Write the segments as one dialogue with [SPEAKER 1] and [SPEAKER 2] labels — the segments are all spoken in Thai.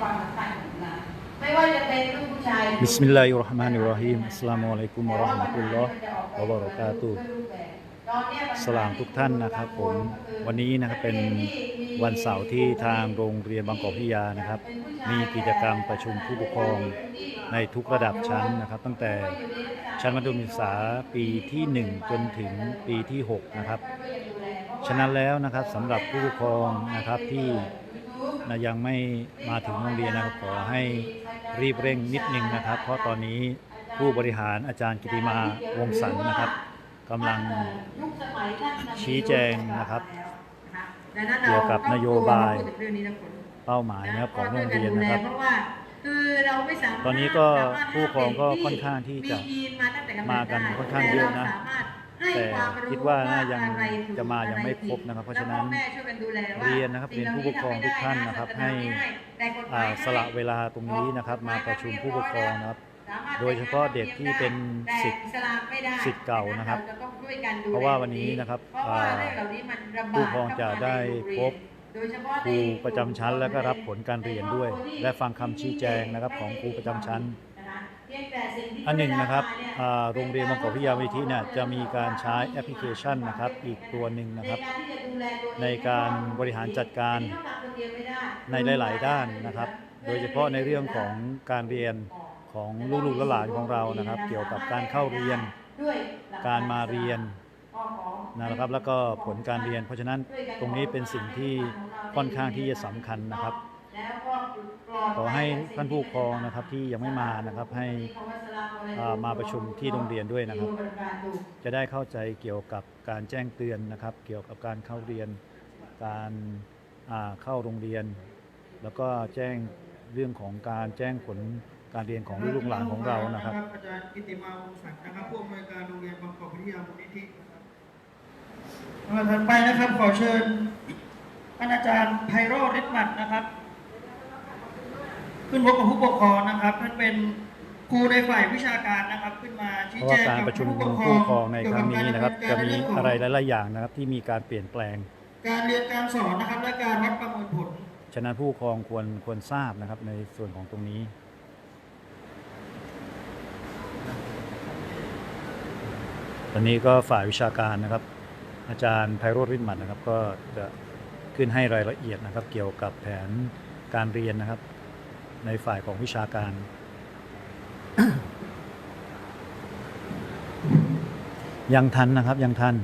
[SPEAKER 1] ความสำคัญของงาไม่ว่าจะเป็นลูกผู้ชาย
[SPEAKER 2] บิสมิลลาฮิรเราะห์มานิรเราะฮีมอัสสลามุอะลัยกุมวะเราะห์มะตุลลอฮ์วะบะเราะกาตุฮ์สลามทุกท่านนะครับผมวันนี้นะครับเป็นวันเสาร์ที่ทางโรงเรียนบางกอกพิทยานะครับ มีกิจกรรมประชุมผู้ปกครองในทุกระดับชั้นนะครับ ตั้งแต่ชั้นมัธยมศึกษาปีที่ 1 จนถึงปีที่ 6 นะครับ ฉะนั้นแล้วนะครับสำหรับผู้ปกครองนะครับที่ นะยังไม่มาถึงโรงเรียนนะครับขอให้รีบเร่งนิดนึงนะครับ เพราะตอนนี้ผู้บริหารอาจารย์กิติมาวงสันนะครับกำลังชี้แจงนะครับ เกี่ยวกับนโยบายเป้าหมายนะครับของโรงเรียนนะครับตอนนี้ก็ผู้ปกครองก็ค่อนข้างที่จะ
[SPEAKER 1] มากัน
[SPEAKER 2] ค่อนข้างเยอะนะ
[SPEAKER 1] แต่เราสามารถให้
[SPEAKER 2] แต่
[SPEAKER 1] ความรู้
[SPEAKER 2] คิดว่าน่ายัง
[SPEAKER 1] อไรถูก
[SPEAKER 2] จะมายังไม่
[SPEAKER 1] อผิด
[SPEAKER 2] ครบนะครับ เพราะฉะนั้น
[SPEAKER 1] แล้วพ่อแม่ช่วยกันดูแลว่า
[SPEAKER 2] เรียนนะครับ
[SPEAKER 1] สิ่ง
[SPEAKER 2] เรียนผู้ปกครองทุกท่านนะครับ
[SPEAKER 1] เห
[SPEAKER 2] ให้
[SPEAKER 1] ล่านี้แต่กฎหม
[SPEAKER 2] อ่าย
[SPEAKER 1] ให้
[SPEAKER 2] สละเวลาตรงนี้นะครับ มาประชุมผู้ปกครองนะครับ
[SPEAKER 1] สามารถ
[SPEAKER 2] โดยเฉพาะเด็กที่เป็นสิทธิ์
[SPEAKER 1] แต่อิสลามไม่ได้
[SPEAKER 2] สิทธิ์เก่านะครับ
[SPEAKER 1] เาจต้องช่วยกันดูแล
[SPEAKER 2] เพราะว่าวันนี้นะครับ
[SPEAKER 1] เพราะว่าเรื่องเหล่านี้มันระบาด
[SPEAKER 2] ผู้ปกครองจะได้พบ
[SPEAKER 1] โดยเฉพาะ
[SPEAKER 2] ครูประจำชั้น และก็รับผลการเรียนด้วย และฟังคำชี้แจงนะครับของครูประจำชั้น อันหนึ่งนะครับ
[SPEAKER 1] ได้มาเย
[SPEAKER 2] อ่าโรงเรียนบางกอกพิทยาวิทยเนี่ยจะมีการใช้แอปพลิเคชันนะครับ อีกตัวหนึ่งนะครับ ในการบริหารจัดการในหลาย ๆ ด้านนะครับ โดยเฉพาะในเรื่องของการเรียนของลูกๆและหลานของเรานะครับ เกี่ยวกับการเข้าเรียน การมาเรียนนะครับ แล้วก็ผลการเรียน เพราะฉะนั้นตรงนี้เป็นสิ่งที่ค่อนข้างที่จะสำคัญนะครับ ขอให้ท่านผู้ปกครองนะครับที่ยังไม่มานะครับให้มาประชุมที่โรงเรียนด้วยนะครับ จะได้เข้าใจเกี่ยวกับการแจ้งเตือนนะครับ เกี่ยวกับการเข้าเรียน การเข้าโรงเรียน แล้วก็แจ้งเรื่องของการแจ้งผลการเรียนของลูกหลานของเรานะครับ
[SPEAKER 3] อาจารย์กิติมาวงศักดิ์นะครับผู้อำนวยการโรงเรียนบางกอกวิทยามูลนิธินะครับลำดับถัดไปนะครับขอเชิญอาจารย์ไพโรจน์ฤทธิ์มัดนะครับ ขึ้นพบกับผู้ปกครองนะครับท่านเป็นครูในฝ่ายวิชาการนะครับ ขึ้นมา
[SPEAKER 2] เพ
[SPEAKER 3] ชี้
[SPEAKER 2] ราะ
[SPEAKER 3] แจ
[SPEAKER 2] ว่างการ
[SPEAKER 3] กับ
[SPEAKER 2] ประชุม
[SPEAKER 3] ผู้
[SPEAKER 2] ผู้
[SPEAKER 3] ปกครอง
[SPEAKER 2] ปกครองในครั้งนี้นะครับ
[SPEAKER 3] เกี่
[SPEAKER 2] จะ
[SPEAKER 3] ยวกับ
[SPEAKER 2] มี
[SPEAKER 3] การดำเนินการ
[SPEAKER 2] อะไรหลายๆอย่างนะครับ ที่มีการเปลี่ยนแปลง
[SPEAKER 3] การเรียนการสอนนะครับ และการวัดประเมินผล
[SPEAKER 2] ฉะนั้นผู้ปกครองควรควรทราบนะครับในส่วนของตรงนี้ ตอนนี้ก็ฝ่ายวิชาการนะครับ อาจารย์ไพโรธริมหมัดนะครับ ก็จะขึ้นให้รายละเอียดนะครับ เกี่ยวกับแผนการเรียนนะครับ ในฝ่ายของวิชาการ ยังทันนะครับยังทัน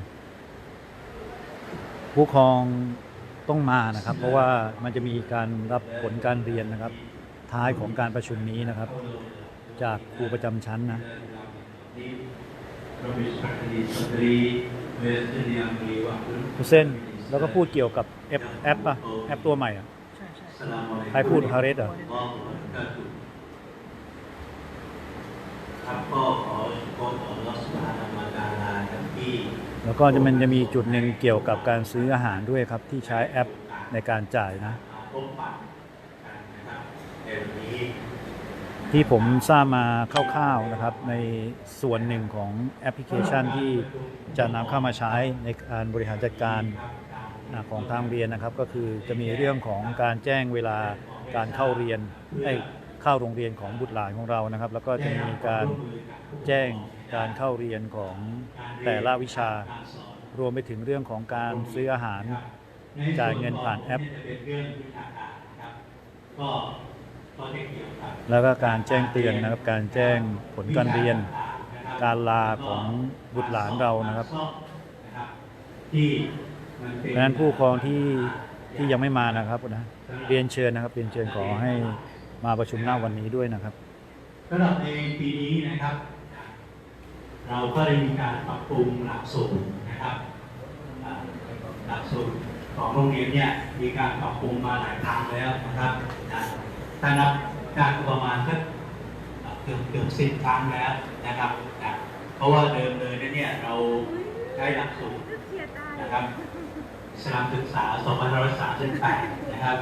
[SPEAKER 2] ผู้ครองต้องมานะครับ เพราะว่ามันจะมีการรับผลการเรียนนะครับ ท้ายของการประชุมนี้นะครับ จากครูประจำชั้นนะ คุเส้นแล้วก็พูดเกี่ยวกับแอปแอปอะแอปตัวใหม่อะ ใครพูดฮาริสเหรอ
[SPEAKER 4] ครับก็ขอขอขอรักษาธรรมดาลาทั้งที่
[SPEAKER 2] แล้วก็จะมันจะมีจุดหนึ่งเกี่ยวกับการซื้ออาหารด้วยครับ ที่ใช้แอปในการจ่ายนะ
[SPEAKER 4] มาพบปะกันนะครับในวันนี้
[SPEAKER 2] ที่ผมทราบมาคร่าวๆนะครับ ในส่วนหนึ่งของแอปพลิเคชันที่จะนำเข้ามาใช้ในการบริหารจัดการอ่า ของทางเรียนนะครับก็คือจะมีเรื่องของการแจ้งเวลาการเข้าเรียนไอ้เข้าโรงเรียนของบุตรหลานของเรานะครับ แล้วก็จะมีการแจ้งการเข้าเรียนของแต่ละวิชา รวมไปถึงเรื่องของการซื้ออาหารจ่ายเงินผ่านแอปแล้วก็การแจ้งเตือนนะครับ การแจ้งผลการเรียน การลาของบุตรหลานเรานะครับ
[SPEAKER 4] ที่ เป็น
[SPEAKER 2] เพราะฉะนั้นผู้ปกครองที่ที่ยังไม่มานะครับนะเรียนเชิญนะครับเรียนเชิญขอให้มาประชุมหน้าวันนี้ด้วยนะครับ
[SPEAKER 4] สำหรับในปีนี้นะครับ เราก็ได้มีการปรับปรุงหลักสูตรนะครับหลักสูตรของโรงเรียนเนี่ยมีการปรับปรุงมาหลายครั้งแล้วนะครับถ้านับการประมาณสักเกือบเกือบสิบครั้งแล้วนะครับ เพราะว่าเดิมเลยเนี่ยเราใช้หลักสูตร นะครับอิสลามศึกษา 2538 นะครับ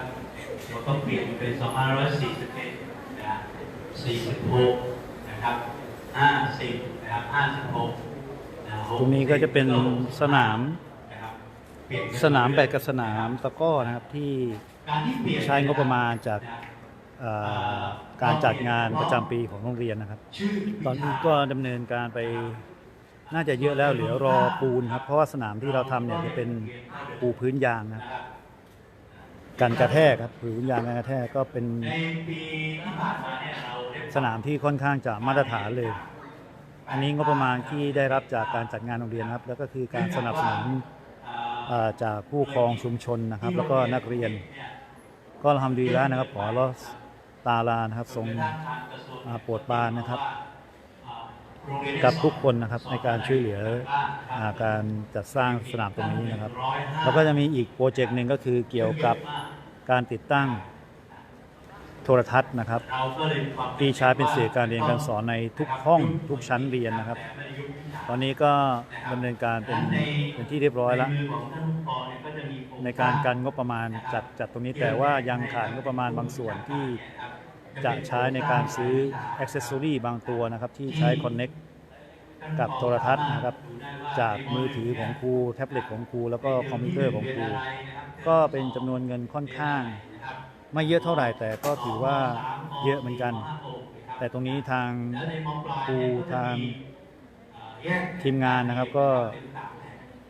[SPEAKER 4] เราก็เปลี่ยนเป็น 2541 นะฮะ46 นะครับ 50 นะครับ 56 นะ
[SPEAKER 2] ตรงนี้ก็จะเป็นสนาม
[SPEAKER 4] นะครับเปลี่ยน
[SPEAKER 2] สนามแบดกับสนามตะกร้อนะครับที่
[SPEAKER 4] การที่เปลี่ยน
[SPEAKER 2] ใช้งบประมาณจากเอ่อการจัดงานประจำปีของโรงเรียนนะครับ
[SPEAKER 4] ชื่อ
[SPEAKER 2] ตอนนี้ก็ดำเนินการไป น่าจะเยอะแล้วเหลือรอปูนครับ เพราะว่าสนามที่เราทำเนี่ยจะเป็นปูพื้นยางนะครับกันกระแทกครับพื้นยางกันกระแทกก็เป็นสนามที่ค่อนข้างจะมาตรฐานเลย อันนี้งบประมาณที่ได้รับจากการจัดงานโรงเรียนครับ แล้วก็คือการสนับสนุนจากผู้ครองชุมชนนะครับ แล้วก็นักเรียน ก็ทำดีแล้วนะครับขอรอตาลานะครับทรงโปรดปานนะครับ กับทุกคนนะครับในการช่วยเหลืออาการจัดสร้างสนามตรงนี้นะครับ แล้วก็จะมีอีกโปรเจกต์หนึ่งก็คือเกี่ยวกับการติดตั้งโทรทัศน์นะครับ
[SPEAKER 4] เราก็เลยมีความ
[SPEAKER 2] ที่ใช้เป็นสื่อการเรียนการสอนในทุกห้องทุกชั้นเรียนนะครับ ตอนนี้ก็ดำเนินการเป็นเป็นที่เรียบร้อยแล้ว
[SPEAKER 4] ในมือของท่ารองเนี่ยก็จะมีโครง
[SPEAKER 2] ในการกันงบประมาณจัดจัดตรงนี้แต่ว่ายังขาดงบประมาณบางส่วนที่ จะใช้ในการซื้ออ c เซสซอรีบางตัวนะครับ ที่ใช้ Connect กับโทรทัศน์นะครับ จากมือถือของครูแท็บเล็ตของครู แล้วก็คอมพิวเตอร์ของครู ก็เป็นจำนวนเงินค่อนข้าง ไม่เยอะเท่าไหร่แต่ก็ถือว่าเยอะเหมือนกัน แต่ตรงนี้ทางครูทางทีมงานนะครับก็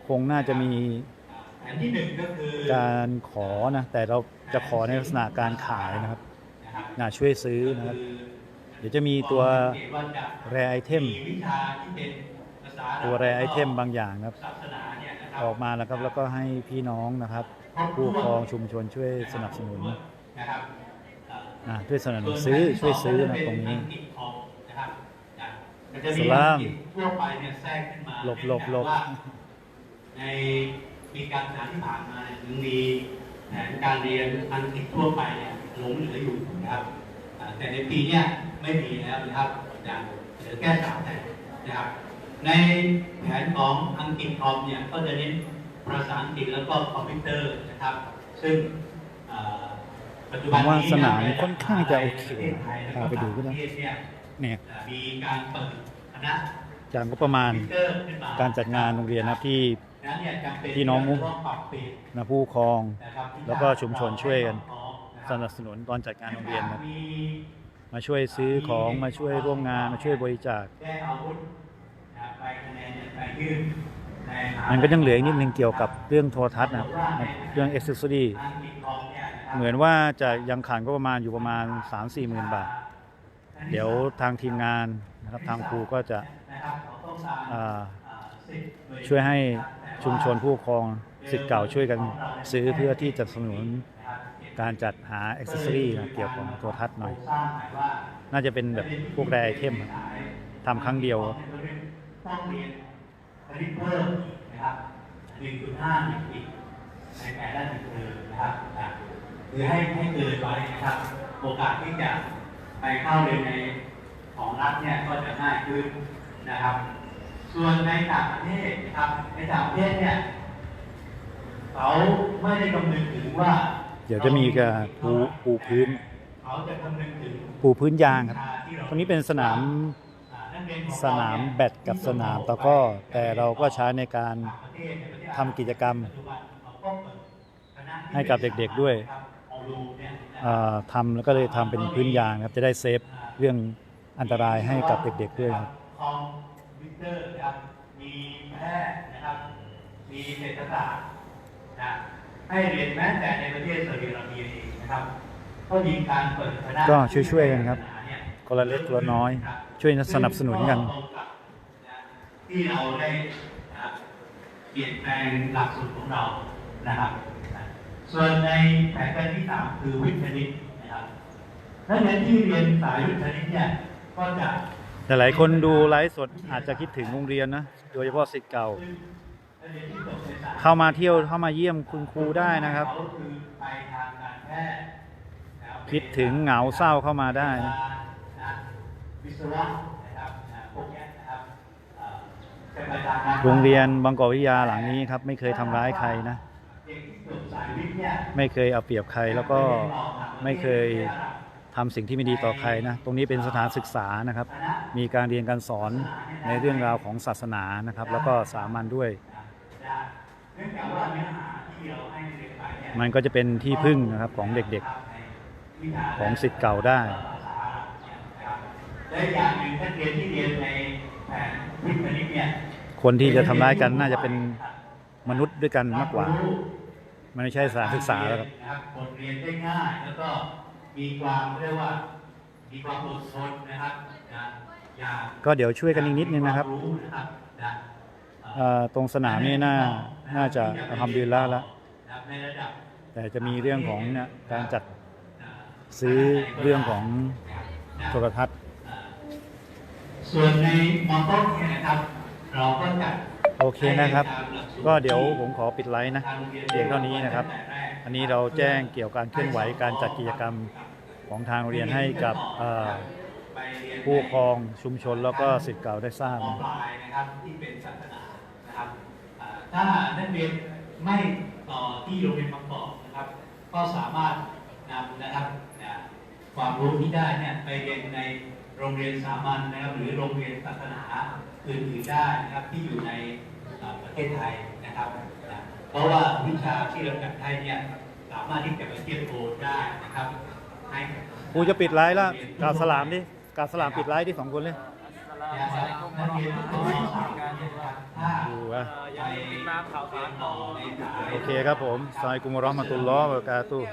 [SPEAKER 2] คงน่าจะมี
[SPEAKER 4] กา
[SPEAKER 2] รขอนะแต่เราจะขอในลักษณะการขายนะครับ น่าช่วยซื้อนะครับ เดี๋ยวจะมีตัวแรไอเทม
[SPEAKER 4] วิชาที่เป็นภาษา
[SPEAKER 2] ตัวแรไอเทมบางอย่างนะครับ
[SPEAKER 4] ศาสนาเนี่ยนะครั
[SPEAKER 2] ออกมาแล้วครับแล้วก็ให้พี่น้องนะครับ ผู้ปกครองชุมชนช่วยสนับสนุน
[SPEAKER 4] นะครับเอ่อ
[SPEAKER 2] อ่าช่วยสนับสนุนซื้อช่วยซื้อนะตรงนี้
[SPEAKER 4] นะครับนะมันจะ
[SPEAKER 2] ส
[SPEAKER 4] มี
[SPEAKER 2] ลาม
[SPEAKER 4] อังกฤษทั่วไปเนี่ยแทรกขึ้นมา
[SPEAKER 2] หลบหลบหลบ
[SPEAKER 4] ว่าในปีการศึกษาที่ผ่านมาเนี่ยยังมีแผนการเรียนอังกฤษทั่วไปเนี่ย หลงเหลืออยู่นะครับอ่าแต่ในปีเนี้ยไม่มีแล้วนะครับอย่างเหลือแค่สามแผนนะครับ ในแผนของอังกฤษคอมเนี่ยก็จะเน้นภาษาอังกฤษแล้วก็คอมพิวเตอร์นะครับ ซึ่งเอ่อปัจจุ
[SPEAKER 2] ผ
[SPEAKER 4] บัน
[SPEAKER 2] มว่า
[SPEAKER 4] นี้
[SPEAKER 2] สนาม
[SPEAKER 4] เย
[SPEAKER 2] ค่อนข้างจะโอเค
[SPEAKER 4] ในประทศไทยแล้วก็
[SPEAKER 2] พาไปดูก็ได้
[SPEAKER 4] ต่างประเทศเนี่ย
[SPEAKER 2] เนี่ย
[SPEAKER 4] เอ่อมีการเปิดคณะ
[SPEAKER 2] จากงบประมาณ
[SPEAKER 4] คอมพิวเตอร์ขึ้นมา
[SPEAKER 2] การจัดงานโรงเรียนนะครับที่
[SPEAKER 4] นั้นเนี่ยจำเป็น
[SPEAKER 2] พี่น้องมุ
[SPEAKER 4] ที่จะต้องปรับเปลี่ยน
[SPEAKER 2] นะผู้ปกครอง
[SPEAKER 4] นะครับ
[SPEAKER 2] แล้วก็ชุมชนช่วยกัน
[SPEAKER 4] นะค
[SPEAKER 2] ส
[SPEAKER 4] รับ
[SPEAKER 2] นับสนุนตอนจัดงานโรงเรียนครับ
[SPEAKER 4] มี
[SPEAKER 2] มาช่วยซื้อของมาช่วยร่วมงานมาช่วยบริจาค
[SPEAKER 4] แก้อาวุธนะครับไปคะแนนเนี่ยไปยื่นในหา
[SPEAKER 2] มันก็ยังเหลืออีกนิดนึงเกี่ยวกับเรื่องโทรทัศน์นะครับเรื่อง a อ c e s s o r y
[SPEAKER 4] อังกฤษคอมเนี่ยนะครับ
[SPEAKER 2] เหมือนว่าจะยังขาดก็ประมาณอยู่ประมาณ 3-4หมื่นบาท เดี๋ยวทางทีมงานนะครับทางครูก็จะ
[SPEAKER 4] นะครับเขาต้องการ
[SPEAKER 2] อ่า
[SPEAKER 4] อ่าสิทธิ์หน่
[SPEAKER 2] ช่วยให้ชุมชนผู้ปกครองสิทธิ์เก่าช่วยกันซื้อเพื่อที่จะสนับสนุน การจัดหาอ c c e s s o r y นเกี่ยวกับโทรทัศน์หน่อย น่าจะเป็นแบบพวกแรไอเทมทำครั้งเดียวครับ
[SPEAKER 4] ต้องเรียนคณิตเพิ่มนะครับ1.5อีกในแต่ละหนึ่งเทอมนะครับคือให้ให้เกินไว้นะครับ โอกาสที่จะไปเข้าเรียนในของรัฐเนี่ยก็จะง่ายขึ้นนะครับ ส่วนในต่างประเทศนะครับในต่างประเทศเนี่ยเขาไม่ได้คำนึงถึงว่า
[SPEAKER 2] ดี๋ยวจะมีการปูปูพื้น
[SPEAKER 4] เขาจะคำนึงถึง
[SPEAKER 2] ปูพื้นยางครับ ตรงนี้เป็นสนาม
[SPEAKER 4] อ่านักเรียนของ
[SPEAKER 2] สนามแบดกับสนามตะกร้อแต่เราก็ใช้ในการ
[SPEAKER 4] ต่างประเทศในประเทศ
[SPEAKER 2] ทำกิจกรรม
[SPEAKER 4] ปัจจุบันเขาก็เปิดคณะที่
[SPEAKER 2] ให้กับเด็กๆด้วย
[SPEAKER 4] ของรูเนี่ยนะ
[SPEAKER 2] เอ่อทำแล้วก็เลยทำเป็นพื้นยางครับ จะได้เซฟเรื่องอันตรายให้กับเด็กๆด้วยครับ
[SPEAKER 4] คอมพิวเตอร์นะครับมีแพทย์นะครับ มีเศรษฐศาสตร์นะ ให้เรียนแม้แต่ในประเทศซาอุดิอาระเบียเองนะครับก็มีการเปิดคณะ
[SPEAKER 2] ก็ช่วยๆกันครับ
[SPEAKER 4] เนี่ย
[SPEAKER 2] คนละเล็กคนละน้อย ช่วยสนับสนุนกัน
[SPEAKER 4] ที่เราได้นะเปลี่ยนแปลงหลักสูตรของเรานะครับ ส่วนในแผนการที่สามคือวิทย์คณิตนะครับนักเรียนที่เรียนสายวิทย์คณิตเนี่ยก็จะ
[SPEAKER 2] แต่หลายคนดูไลฟ์สดอาจจะคิดถึงโรงเรียนนะ โดยเฉพาะสิทธิ์เก่า
[SPEAKER 4] นัก เข้า
[SPEAKER 2] มาเที่ยวเข้ามาเยี่ยมคุณครูได้นะครับ
[SPEAKER 4] คิ
[SPEAKER 2] ดถึงเหงาเศร้าเข้ามาได้โรงเรียนบางกอกวิทยาหลังนี้ครับ ไม่เคยทำร้ายใครนะ ไม่เคยเอาเปรียบใครแล้วก็ไม่เคยทำสิ่งที่ไม่ดีต่อใครนะ ตรงนี้เป็นสถานศึกษานะครับ มีการเรียนการสอนในเรื่องราวของศาสนานะครับ แล้วก็สามัญด้วย
[SPEAKER 4] เนื่องจากว่าเนื้อหาที่เราให้เรียนไปเนี่ย
[SPEAKER 2] มันก็จะเป็นที่พึ่งนะครับของเด็ก
[SPEAKER 4] ในวิชา
[SPEAKER 2] ของสิทธิ์เก่าได้
[SPEAKER 4] ภาษาอาหรับเนี่ยนะครับและอย่างหนึ่งนักเรียนที่เรียนในแผนวิทย์คณิตเนี่ย
[SPEAKER 2] คนที่จะทำร้ายกันน่าจะเป็นมนุษย์ด้วยกันมากกว่า มันไม่ใช่สถานศึกษาแล้วครับ
[SPEAKER 4] นะครับบทเรียนได้ง่ายแล้วก็มีความเรียกว่ามีความอดทนนะครับนะอย่า
[SPEAKER 2] ก็เดี๋ยวช่วยกันอีกนิดนึงนะครับ ตรงสนามนี่น่าน่าจะทำดีแล้วละ
[SPEAKER 4] นะครับในระดับ
[SPEAKER 2] แต่จะมีเรื่องของเนี่ยการจัด
[SPEAKER 4] นะ
[SPEAKER 2] ซื้อเรื่องของ
[SPEAKER 4] นะ
[SPEAKER 2] โทรทัศน์
[SPEAKER 4] อ่าส่วนในมอต้นเนี่ยนะครับ เราก็จัด
[SPEAKER 2] โอเคนะครับ
[SPEAKER 4] ให้ตามหลัสูตร
[SPEAKER 2] ก็เดี๋ยวผมขอปิดไลฟ์นะ
[SPEAKER 4] ทางโรงรีย
[SPEAKER 2] เพียงเท่านี้นะครับ
[SPEAKER 4] ตั้งแต่แรก
[SPEAKER 2] อันนี้เราแจ้งเกี่ยวกับการเคลื่อนไหวการจัดกิจกรรมของทางโรงเรียนให้กับเอ่อ
[SPEAKER 4] ไปเรียน
[SPEAKER 2] ผู้ปกครองชุมชนแล้วก็สิทธิ์เก่าได้ทราบ
[SPEAKER 4] มปลายนะครับที่เป็นศาสนานะครับอ่า ถ้านักเรียนไม่ต่อที่โรงเรียนประกอบนะครับ ก็สามารถนำนะครับนะความรู้ที่ได้เนี่ยไปเรียนในโรงเรียนสามัญนะครับหรือโรงเรียนศาสนาอื่นๆได้นะครับที่อยู่ในอ่าประเทศไทยนะครับนะเพราะว่าวิชาที่เราจัดให้เนี่ยสามารถที่จะไปเทียบโอนได้นะครับให้กับ
[SPEAKER 2] ครูจะปิดไลฟ์แล้วกราบสลามดิกราบสลามปิดไลฟ์ที่สองคนเลย
[SPEAKER 4] นักเรียนทุกคนสามารถถ้า
[SPEAKER 2] ดูวะ
[SPEAKER 4] ไปติดตามข่าวสารต่อในสาย
[SPEAKER 2] โอเคครับผมสายกุมารอห์มะตุลลอฮ์วะบะเราะกาตุฮ์